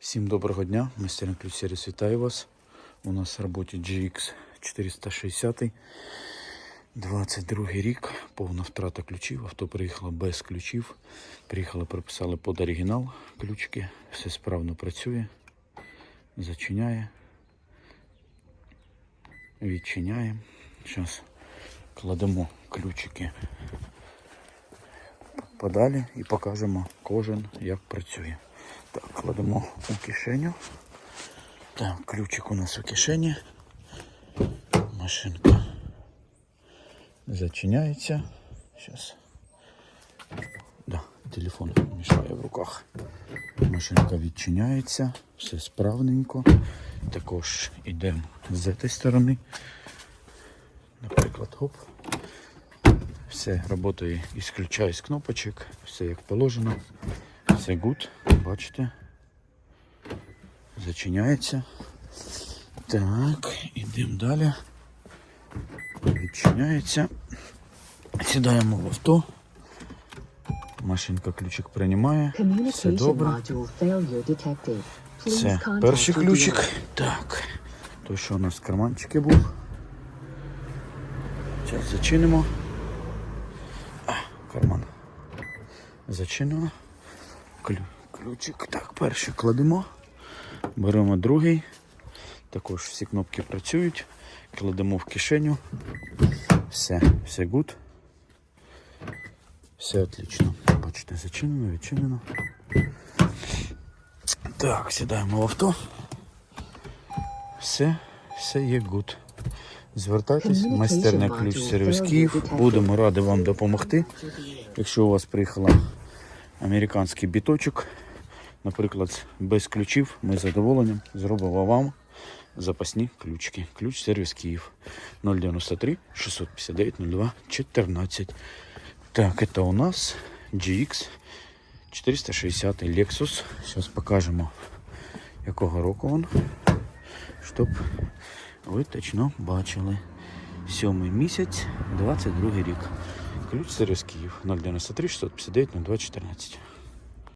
Всім доброго дня, майстерня ключ сервіс вітаю вас. У нас в роботі GX 460, 22 рік, повна втрата ключів. Авто приїхало без ключів. Приїхали, прописали під оригінал ключики. Все справно працює, зачиняє, відчиняє. Зараз кладемо ключики подалі і покажемо кожен, як працює. Так, кладемо у кишеню. Так, ключик у нас у кишені. Машинка зачиняється. Зараз. Да, телефон мішає в руках. Машинка відчиняється, все справненько. Також йдемо з цієї сторони. Наприклад, хоп. Все працює із ключа, кнопочок, все як положено. Все good, бачите. Зачиняється. Так, йдемо далі. Відчиняється. Сідаємо в авто. Машинка ключик приймає. Все добре. Це перший ключик. Так. Той, що у нас в карманчику був. Зараз зачинимо. А, карман. Зачинено. Клю... Ключик. Так, перший кладемо. Беремо другий. Також всі кнопки працюють. Кладемо в кишеню. Все, все гуд. Все отлично. Бачите, зачинено, відчинено. Так, сідаємо в авто. Все, все є гуд. Звертайтесь, майстерня ключ сервіс Київ. Будемо раді вам допомогти. Якщо у вас приїхала американський біточок, наприклад, без ключів, ми з задоволенням зробимо вам запасні ключики. Ключ сервіс Київ 093 659 02 14. Так, это у нас GX 460 Lexus. Зараз покажемо, якого року він, щоб ви точно бачили. Сьомий місяць, 22 рік. Ключ сервіс Київ 093 659 02 14.